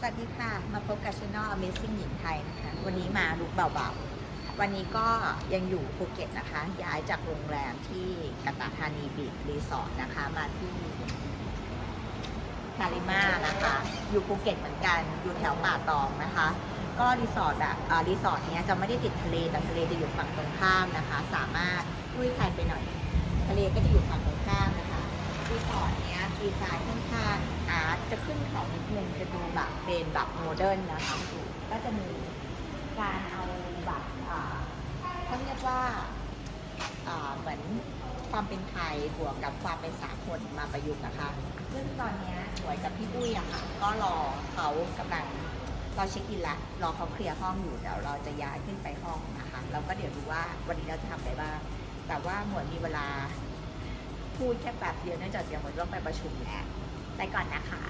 สวัสดีค่ะ มาพบกับช anel Amazing หญิงไทยนะคะ วันนี้มาลุกเบาๆ วันนี้ก็ยังอยู่ภูเก็ตนะคะ ย้ายจากโรงแรมที่กาตาธานีบีชรีสอร์ทนะคะ มาที่คาริมานะคะ อยู่ภูเก็ตเหมือนกัน อยู่แถวป่าตองนะคะ ก็รีสอร์ทอะอ่ารีสอร์ทเนี้ยจะไม่ได้ติดทะเลแต่ทะเลจะอยู่ฝั่งตรงข้ามนะคะ สามารถลุยไทยไปหน่อย ทะเลก็จะอยู่ฝั่งตรงข้ามนะคะ รีสอร์ทเนี้ย ดีไซน์ค่อนข้างอาร์ตจะขึ้นเขานิดนึงจะดูแบบเป็นแบบโมเดิร์นนะคะก็จะมีการเอาแบบเขาเรียกว่าเหมือนความเป็นไทยบวกกับความเป็นสากลมาประยุกต์นะคะ ซึ่งตอนเนี้ยหวยกับพี่ปุ้ยอะค่ะ ก็รอเขากำลังเราเช็คอินละรอเขาเคลียร์ห้องอยู่เดี๋ยวเราจะย้ายขึ้นไปห้องนะคะแล้วก็เดี๋ยวดูว่าวันนี้เราจะทำอะไรบ้าง แต่ว่าหมวยมีเวลา พูดแค่แป๊บเดียวเนื่องจากเดี๋ยวหมดต้องไปประชุมแล้วไปก่อนนะคะ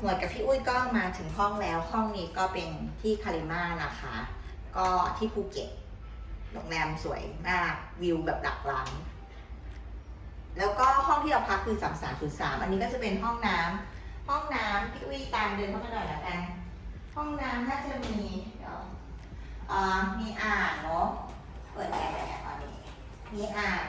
หมวดกับพี่อุ้ยก็มาถึงห้องแล้ว ห้องนี้ก็เป็นที่คาริมานะคะ ก็ที่ภูเก็ตโรงแรมสวยมากวิวแบบหลักล้ำแล้วก็ห้องที่เราพักคือสามสามศูนย์สามอันนี้ก็จะเป็นห้องน้ำห้องน้ำพี่อุ้ยตามเดินเข้ามาหน่อยละกัน ห้องน้ำน่าจะมีเดี๋ยวอ่ามีอ่างเนาะเปิดแอร์แต่ตอนนี้มีอ่าง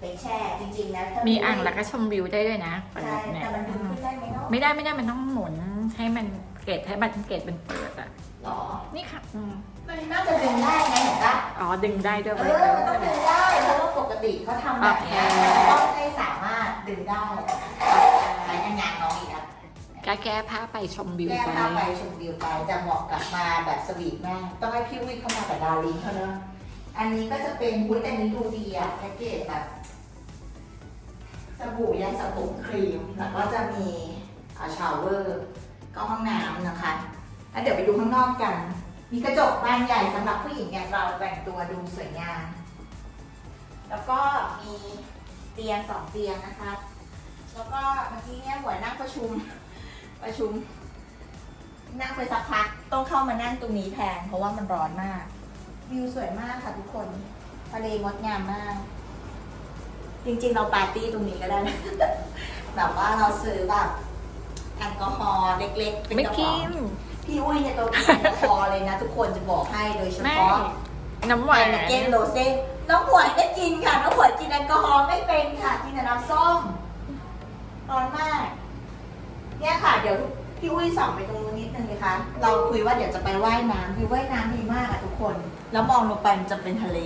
ไปแช่จริงๆแล้วถ้มีอ่างแล้วก็ชมวิวได้ด้วยนะเปิใช่ดเนี่ยแต่มันดึงขึ้นได้ไหมเนาะไม่ได้ไม่ได้มันต้องหมุนให้มันเกตให้บันเกตเป็นเปิดอะ หรอ นี่ค่ะอืมมันน่าจะดึงได้ไหมเห็นปะอ๋อดึงได้ด้วยเออมันต้องดึงได้เพราะว่าปกติเขาทำแบบเนี้ยโอเคต้องให้สามารถดึงได้ใช้งานงานน้องอีกอะก็แก้ผ้าไปชมวิวแก้ไปผ้าไปชมวิวไปจะเหมาะกับมาแบบสวีทมากต้องให้พี่วิทย์เข้ามาแต่ดารินเขาเนอะอันนี้ก็จะเป็นวุ้ยแต่นี้ดูดีอะแพ็กเกจแบบ สบู่ยันสบู่ครีม แล้วก็จะมีอาชาวเวอร์ ก็ห้องน้ำนะคะ แล้วเดี๋ยวไปดูข้างนอกกัน มีกระจกบานใหญ่สำหรับผู้หญิงอย่างเราแต่งตัวดูสวยงาม แล้วก็มีเตียงสองเตียงนะคะ แล้วก็เมื่อกี้เนี่ยหัวนั่งประชุมประชุม นั่งไปสักพักต้องเข้ามานั่งตรงนี้แทนเพราะว่ามันร้อนมาก วิวสวยมากค่ะทุกคนทะเลงดงามมาก จริงๆ เราปาร์ตี้ตรงนี้ก็ได้นะแบบว่าเราซื้อแบบแอลกอฮอล์เล็กๆ เป็นไม่กระกิป๋องน พี่อุ้ยเนี่ยเรากินแอลกอฮอล์เลยนะ ทุกคนจะบอกให้โดยเฉไม่ พาะน้ำหวาไอนเกนโรเซ่น้องหวยไม่กินค่ะ น้องหวยกินแอลกอฮอล์ไม่เป็นค่ะกินแต่น้ำส้มร้อนมาก เนี่ยค่ะ เดี๋ยวพี่อุ้ยส่องไปตรงนู้นนิดนึงนะคะ เราคุยว่าเดี๋ยวจะไปว่ายน้ำวิวว่ายน้ำดีมากอะทุกคน แล้วมองลงไปมันจะเป็นทะเล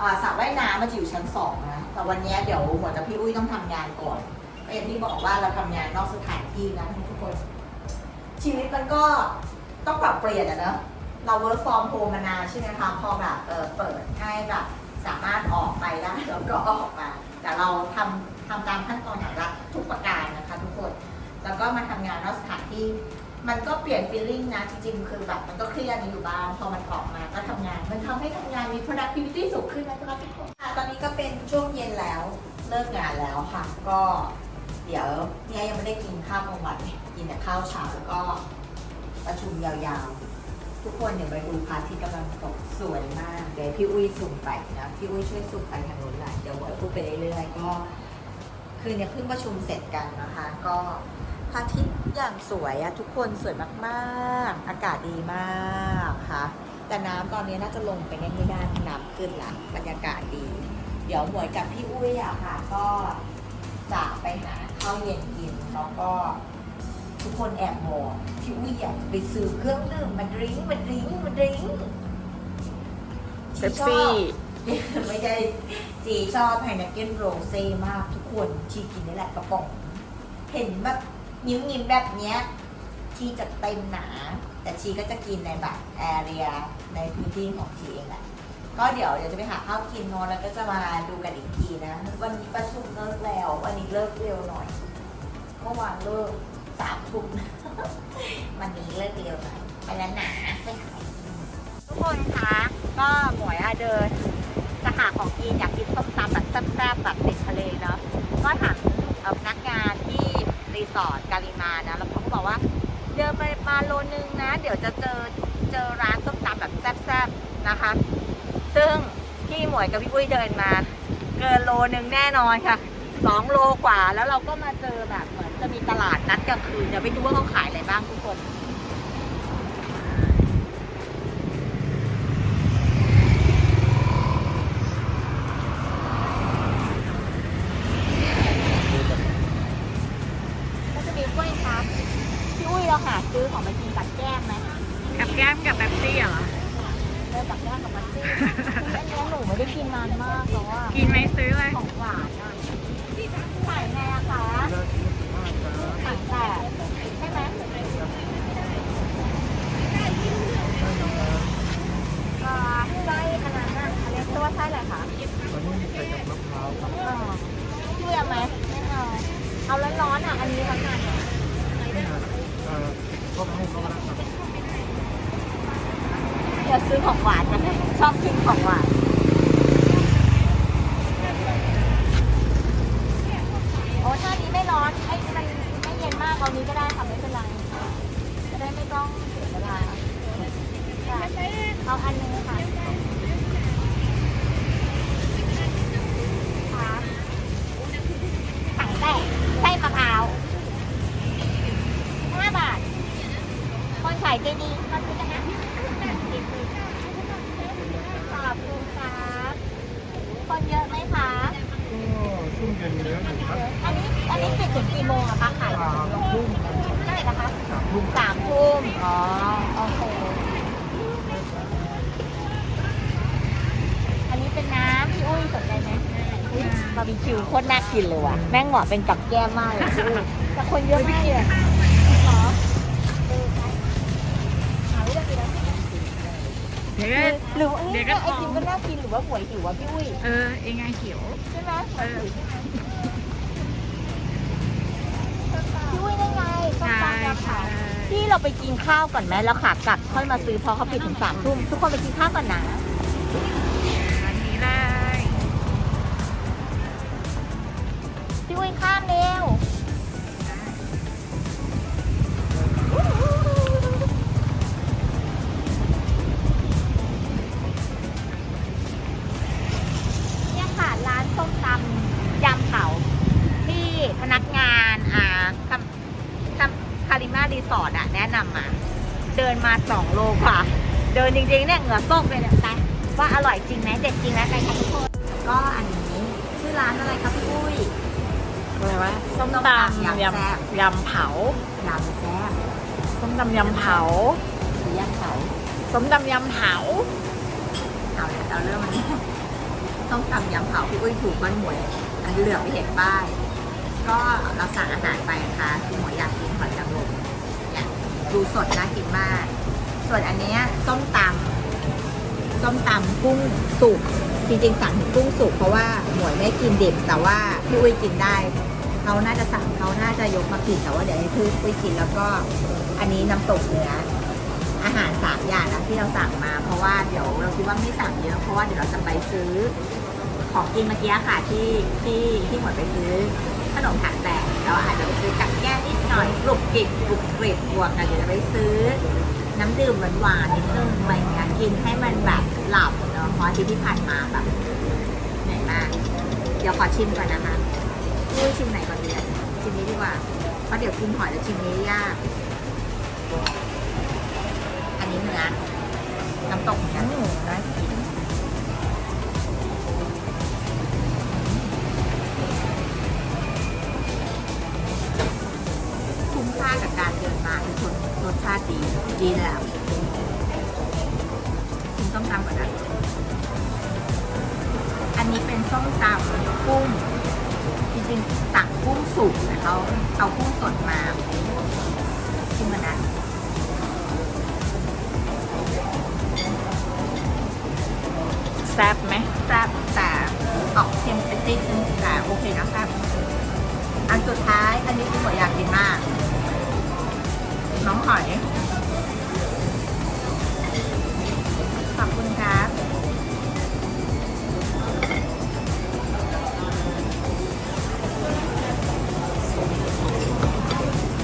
อ่าสระว่ายน้ำมันจะอยู่ชั้นสองนะ แต่วันนี้เดี๋ยวหมวดกับพี่อุ้ยต้องทำงานก่อนก็อย่างที่บอกว่าเราทำงานนอกสถานที่นะทุกคน ชีวิตมันก็ต้องปรับเปลี่ยนอะเนอะเรา work from home มานานใช่ไหมคะพอแบบเออเปิดให้แบบสามารถออกไปได้แล้วก็ออกมา แต่เราทำทำตามขั้นตอนอย่างรัดทุกประการนะคะ ทุกคน แล้วก็มาทำงานนอกสถานที่ มันก็เปลี่ยน feeling นะจริงๆคือแบบมันก็เครียดอยู่บ้างพอมันออกมาก็ทำงาน มันทำให้ทำงานมี productivity สูงขึ้นนะคะทุกคนค่ะตอนนี้ก็เป็นช่วงเย็นแล้วเลิกงานแล้วค่ะ ก็เดี๋ยวเนี่ยยังไม่ได้กินข้าวกลางวันกินแต่ข้าวเช้าแล้วก็ประชุมยาวๆ ทุกคนเดี๋ยวไปดูพระอาทิตย์กำลังตกสวยมากเดี๋ยวพี่อุ้ยสุ่มไปนะพี่อุ้ยช่วยสุ่มไปทางโน้นแหละเดี๋ยวบอยพูดไปเรื่อยๆก็ คือเนี่ยเพิ่งประชุมเสร็จกันนะคะ ก็ ระอาทิตย์อย่างสวยอะทุกคนสวยมากๆ อากาศดีมากค่ะ แต่น้ำตอนนี้น่าจะลงไปเล่นไม่ได้น้ำขึ้นละบรรยากาศดี เดี๋ยวหมวยกับพี่อุ้ยอะค่ะ ก็จะไปหาข้าวเย็นกินแล้วก็ทุกคนแอบบอกพี่อุ้ยอยากจะไปซื้อเครื่องดื่มมาดริงก์มาดริงก์มาดริงก์เป๊ปซี่ ไม่ใช่จีชอบไฮนักเก้นโรเซ่มากทุกคนชีกินนี่แหละกระป๋อง เห็นแบบ นิ้วงิมแบบเนี้ยชีจะเต็มหนา แต่ชีก็จะกินในแบบแอเรียในพื้นที่ของชีเองแหละก็เดี๋ยวเดี๋ยวจะไปหาข้าวกินนอนแล้วก็จะมาดูกันอีกทีนะ วันนี้ประชุมเลิกแล้ว วันนี้เลิกเร็วหน่อยเมื่อวานเลิกสามทุ่มวันนี้เลิกเร็วหน่อยไปแล้วหนะไปหาทุกคนคะก็หมวยอะเดินจะหาของกินอยากกินส้มตำแบบแซ่บๆแบบติดทะเลเนาะก็ถามเอ่อพนักงานที่รี สอร์ทกาลิมานะ แล้วเขาก็บอกว่า เดินไปมาโลนึงนะ เดี๋ยวจะเจอเจอร้านส้มตำแบบแซ่บๆนะคะ ซึ่งพี่หมวยกับพี่ปุ้ยเดินมา เกินโลนึงแน่นอนค่ะสองโลกว่าแล้วเราก็มาเจอแบบเหมือนจะมีตลาดนัดกลางคืนเดี๋ยวไปดูว่าเขาขายอะไรบ้างทุกคน ก็จะมีกล้วยทับพี่อุ้ยเราหาซื้อของมากินกับแก้มไหมกับแก้มกับเป๊ปซี่เหรอเออกับแก้มกับมันซี่อันนี้หนูไม่ได้กินนานมากแล้วว่ากินไหมซื้อเลยของหวานอะขายไงอะคะขายแต่ใช่ไหมอ่าไส้อันนั้นน่ะอันนี้ตัวาไส้อะไรคะตอนนี้มีไข่กับมะพร้าวครับอ๋อพี่เอาไหมไม่เอาเอาร้อนๆอะอันนี้ทั้งนั้นเของหวานกันนะชอบกินของหวานโอ้ถ้านี้ไม่ร้อนไอ้มันไม่เย็นมากเอานี้ก็ได้ค่ะไม่เป็นไรจะได้ไม่ต้องเสียเวลาค่ะเอาอันนึงค่ะค่ะถังแตกไส้มะพร้าวห้าบาท คนขายใจดีมาซื้อกันนะขอบคุณครับ คนเยอะไหมคะ ก็ช่วงเย็นเยอะอยู่ครับอันนี้อันนี้ปิดถึงกี่โมงอะคะขายสามทุ่มเท่าไหร่นะคะสามทุ่มสามทุ่มอ๋อโอเคอันนี้เป็นน้ำพี่อุ้ยสนใจไหมอุ๊ยบาร์บีคิวโคตรน่ากินเลยว่ะแม่งเหมาะเป็นกับแก้มมากเลยพี่อุ้ยแต่คนเยอะมากเลยเหรอเออใช่หาไม่ได้กินแล้ว เดี๋ยวก็ หรือว่าเฮ้ยเดี๋ยวก็ไอติมก็น่ากินหรือว่าหวยหิววะพี่อุ้ยเออเองไงหิวใช่ไหมเออพี่อุ้ยได้ไงต้องใช่การราคาใช่ที่เราไปกินข้าวก่อนไหมแล้วขากลับค่อยมาซื้อเพราะเขาปิดถึงสามทุ่มทุกคนไปกินข้าวก่อนนะ นจริงๆเนี่ยเหงื่อโซกเลยเนี่ยแต่ว่าอร่อยจริงไหมเด็ดจริงแล้วกันค่ะทุกคนก็อันนี้ชื่อร้านอะไรคะพี่อุ้ยอะไรวะส้มส้มตตำำยำยแซ่บำยำเผายำแซ่บส้มตำยำเผาหรือยำเผาส้มตำยำเผาเอาเลยเราเริ่มมันนี้ต้มตำยำเผาพี่อุ้ยถูกก้อนหมวยอันเหลือบไปเห็นป้ายก็เราสั่งอาหารไปนะคะคือหมวยอยากกินหอยนางรมเนี่ยดูสดน่ากินมาก ส่วนอันเนี้ยส้มตำ ส้มตำกุ้งสุกจริงๆสั่งกุ้งสุกเพราะว่าหมวยไม่กินดิบแต่ว่าพี่อุ้ยกินได้เขาน่าจะสั่งเขาน่าจะยกมาผิดแต่ว่าเดี๋ยวให้พี่อุ้ยกินแล้วก็อันนี้น้ำตกเนื้ออาหารสามอย่างนะที่เราสั่งมา เพราะว่าเดี๋ยวเราคิดว่าไม่สั่งเยอะเพราะว่าเดี๋ยวเราจะไปซื้อของกินเมื่อกี้ค่ะที่ที่ที่หมวยไปซื้อขนมถังแตกเราอาจจะไปซื้อกับแก้นิดหน่อยกรุบกริบกรุบกริบบวกกันเดี๋ยวจะไปซื้อ น้ำดื่มหวานๆนิดนึงอะไรเงี้ยกินให้มันแบบหลับเนาะเพราะอาที่ที่ผ่านมาแบบเหนื่อยมาก เดี๋ยวขอชิมก่อนนะคะอุ้ชิมไหนก่อนดีอะชิมนี้ดีกว่าเพราะเดี๋ยวกินหอยแล้วชิมนี้ยาก อันนี้เนื้อน้ำตกเหมือนกัน ดีดีแล้วกินส้มตำก่อนนะอันนี้เป็นส้มตำกุ้งจริงๆสั่งกุ้งสุกแต่เขาเอากุ้งสดมาชิมกันนะแซ่บไหมแซ่บแต่ออกเค็มเป็นติดนึงแต่โอเคนะแซ่บอันสุดท้ายอันนี้คือหมวยอยากกินมาก น้องหอย ขอบคุณครับ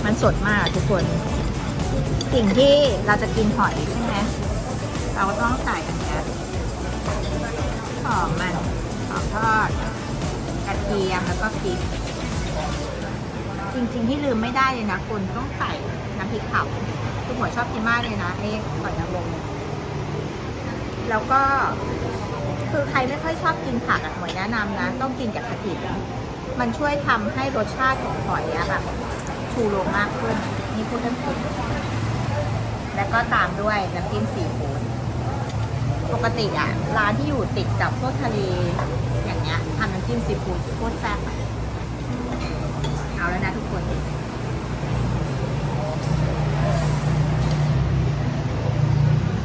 มันสดมากทุกคน สิ่งที่เราจะกินหอยใช่ไหมเราก็ต้องใส่อันเนี้หอมมันหอมทอดกระเทียมแล้วก็พริกจริง ๆ ที่ลืมไม่ได้เลยนะคุณต้องใส่น้ำพริกเผาคือหัวชอบกินมากเลยนะไอ้หอยนางรมเนี่ย แล้วก็ คือใครไม่ค่อยชอบกินผักอะหวยแนะนำนะ ต้องกินกับกะถิ่นมันช่วยทำให้รสชาติของหอยอะแบบชูโรงมากขึ้นนี่พูดเรื่องจริงแล้วก็ตามด้วยน้ำจิ้มซีฟู้ดปกติอะ ร้านที่อยู่ติดกับพวกทะเลอย่างเงี้ยทำน้ำจิ้มซีฟู้ดโคตรแซ่บเอาแล้วนะทุกคน หร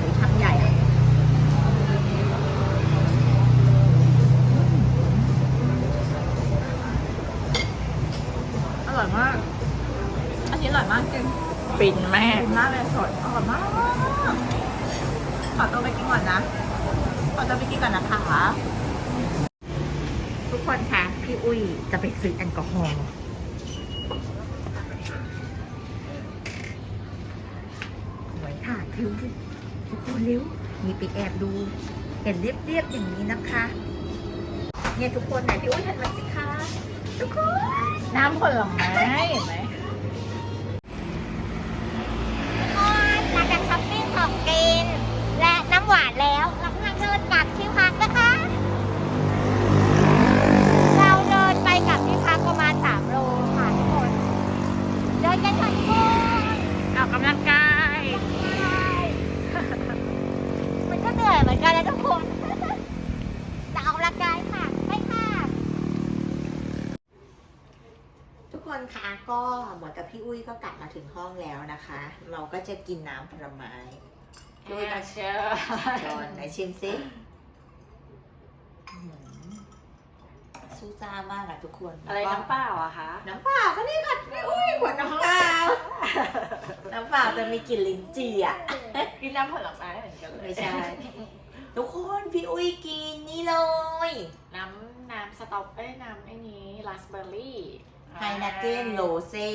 ือทำใหญ่อะอร่อยมาก อันนี้อร่อยมากจริง ฟินมาก ขอบคุณมากเลยสดอร่อยมาก ขอตัวไปกินก่อนนะ ขอตัวไปกินก่อนนะคะ ทุกคนคะ พี่ อุ้ยจะไปซื้อแอลกอฮอล์หวยค่ะคิวทุกคนเร็วมีไปแอบดู เห็นเรียบๆอย่างนี้นะคะ เนี่ยทุกคนไหนพี่อุ้ยหันมาสิคะทุกคนน้ำผลไม้เห็นไหมหลังจากช้อปปิ้งของกินและน้ำหวานแล้วเรากำลังเดินกลับที่พัก ถึงห้องแล้วนะคะ เราก็จะกินน้ำผลไม้ด้วยกันเชื่อจอนไหนชิมซิอื้อหือสู้จ้ามากอะทุกคนอะไรแล้วก็น้ำเปล่าอะคะน้ำเปล่าก็นี่ค่ะพี่อุ้ยขวดน้ำเปล่าน้ำเปล่าจะมีกลิ่นลิ้นจี่อะกินน้ำผลไม้เหมือนกันเลยไม่ใช่ทุกคนพี่อุ้ยกินนี่เลย น้ำน้ำสต๊อปเอ้ยน้ำไอ้นี้ราสเบอร์รี่ไฮนาเก้นโรเซ่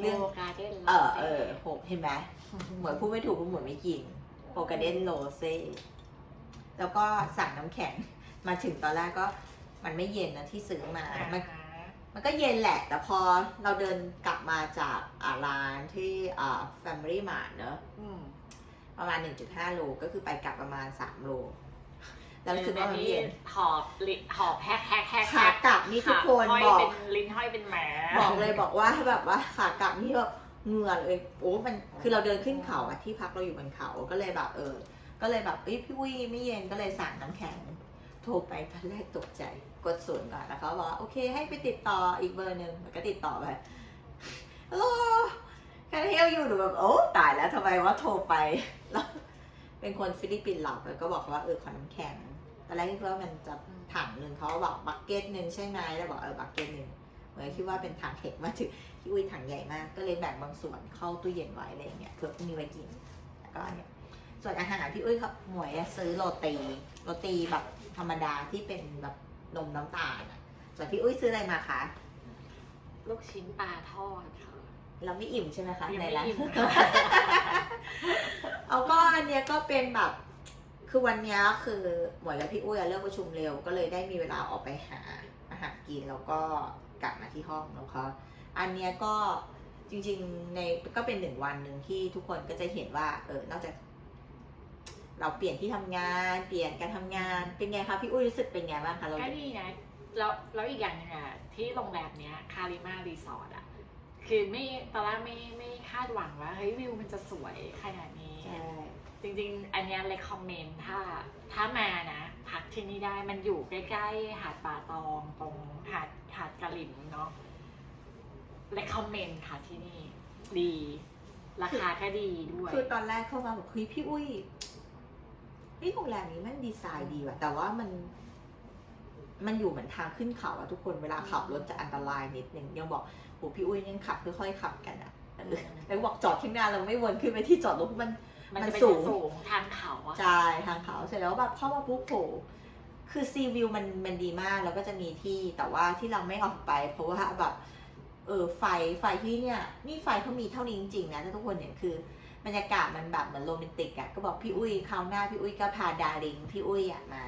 เรื่องการ์เด้นเออเออโหเห็นไหมเหมือนพูดไม่ถูกเพราะเหมือนไม่กินโปกาเดนโรเซ่แล้วก็สั่งน้ำแข็งมาถึงตอนแรกก็มันไม่เย็นนะที่ซื้อมามันมันก็เย็นแหละ แต่พอเราเดินกลับมาจากอ่าร้านที่อ่า Family Mart เนอะอืมประมาณ 1.5 โลก็คือไปกลับประมาณ 3 โล แล้วรู้สึกว่ามันนี่เย็น หอบลิหอบแฮกแฮกแฮกขากลับนี่ทุกคนห้อยบอกเป็นลิ้นห้อยเป็นหมาบอกเลยบอกว่าแบบว่าขากลับนี่แบบเหงื่อเลยโอ้มันคือเราเดินขึ้นเขาอะที่พักเราอยู่บนเขาก็เลยแบบเออ ก็เลยแบบเอ้ยพี่วุ้ยไม่เย็นก็เลยสั่งน้ำแข็ง โทรไปตอนแรกตกใจกดศูนย์ก่อนแล้วเขาบอกว่าโอเคให้ไปติดต่ออีกเบอร์หนึ่งแล้วก็ติดต่อไปโอ้แค่เที่ยวอยู่หนูแบบโอ้ตายแล้วทำไมว่าโทรไปแล้วเป็นคนฟิลิปปินส์หลับแล้วก็บอกว่าเออขอน้ำแข็ง ตอนแรกคิดว่ามันจะถังหนึ่งเขาบอกบักเก็ตหนึ่งใช่ไหมแล้วบอกเออบักเก็ตหนึ่งเหมือนคิดว่าเป็นถังเห็ดมาถึงที่อุ้ยถังใหญ่มาก ก็เลยแบ่งบางส่วนเข้าตู้เย็นไว้อะไรอย่างเงี้ยเผื่อพรุ่งนี้ไว้กินแล้วก็เนี่ยส่วนอาหารพี่อุ้ยครับหมวยอะซื้อโรตีโรตีแบบธรรมดาที่เป็นแบบนมน้ำตาลอะส่วนพี่อุ้ยซื้ออะไรมาคะลูกชิ้นปลาทอดค่ะเราไม่อิ่มใช่ไหมคะยังในไม่ร้านอิ่มเอาก็อันเนี้ยก็เป็นแบบ คือวันนี้คือหมวยกับพี่อุ้ยอะเลิกประชุมเร็ว ก็เลยได้มีเวลาออกไปหาอาหารกินแล้วก็กลับมาที่ห้องแล้วก็อันเนี้ยก็จริงๆในก็เป็นหนึ่งวันหนึ่งที่ทุกคนก็จะเห็นว่าเออนอกจาก เราเปลี่ยนที่ทำงาน เปลี่ยนการทำงานเป็นไงคะพี่อุ้ยรู้สึกเป็นไงบ้างคะเราก็ดีนะแล้วแล้วอีกอย่างหนึงอะที่โรงแรมเนี้ยคาริมารีสอร์ทอะคือไม่ตอนแรกไม่ไม่คาดหวังว่าเฮ้ยวิวมันจะสวยขนาด จริงๆ อันเนี้เลยคอมเมนต์ถ้าถ้ามานะพักที่นี่ได้มันอยู่ใกล้ๆ หาดป่าตองตรงหาดหาดกะหลิมเนาะเลยคอมเมนต์ค่ะที่นี่ ดี ราคาก็ดีด้วย คือตอนแรกเข้ามาบอกเฮ้ยพี่อุ้ยนี่โรงแรมนี้มันดีไซน์ดีว่ะแต่ว่ามัน มันอยู่เหมือนทางขึ้นเขาอะทุกคนเวลาขับรถจะอันตรายนิดนึงยังบอกโหพี่อุ้ยยังขับค่อยๆขับกันอะเออแล้วบอกจอดข้างหน้าเราไม่วนขึ้นไปที่จอดรถมัน มันมันจะเป็นสูงสูงทางเขาอะใช่ทางเขาเสร็จแล้วแบบเข้ามาปุ๊บโหคือซีวิวมันมันดีมากแล้วก็จะมีที่แต่ว่าที่เราไม่ออกไป เพราะว่าแบบเออไฟไฟที่เนี่ยนี่ไฟเขามีเท่านี้จริงๆนะถ้าทุกคนเห็นคือบรรยากาศมันแบบเหมือนโรแมนติกอะก็บอกพี่อุ้ยคราวหน้าพี่อุ้ยก็พาดาริงพี่อุ้ยอะมา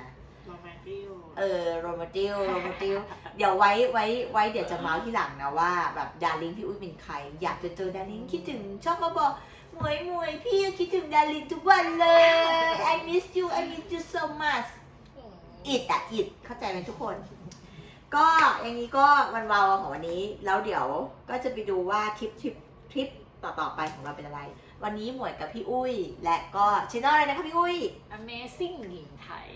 โรแมนติกเออโรแมนติลโรแมนติลเดี๋ยวไว้ไว้ไว้เดี๋ยวจะเมาส์ที่หลังนะว่าแบบดาริงพี่อุ้ยเป็นใคร อยากจะเจอดาริงคิดถึงชอบมาบอกห มวยหมวยพี่คิดถึงดาริงทุกวันเลย I miss you I miss you so much อิดอะอิดเข้าใจไหมทุกคน ก็อย่างนี้ก็วันวาวของวันนี้ แล้วเดี๋ยวก็จะไปดูว่าทริปทริปทริปต่อๆไปของเราเป็นอะไร วันนี้หมวยกับพี่อุ้ย และก็ชแนลอะไรนะคะพี่อุ้ย Amazing หญิงไทย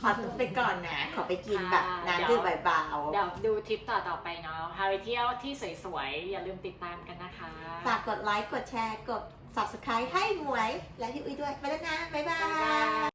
ขอตัวไปก่อนนะ ขอไปกินแบบน้ำดื่มเบาเดี๋ยวดูทริปต่อๆไปเนาะพาไปเที่ยวที่สวยๆ อย่าลืมติดตามกันนะคะๆฝากกดไลค์ กดแชร์ กด subscribe ให้หมวยและพี่อุ้ยด้วยไปแล้วนะ บ๊ายบาย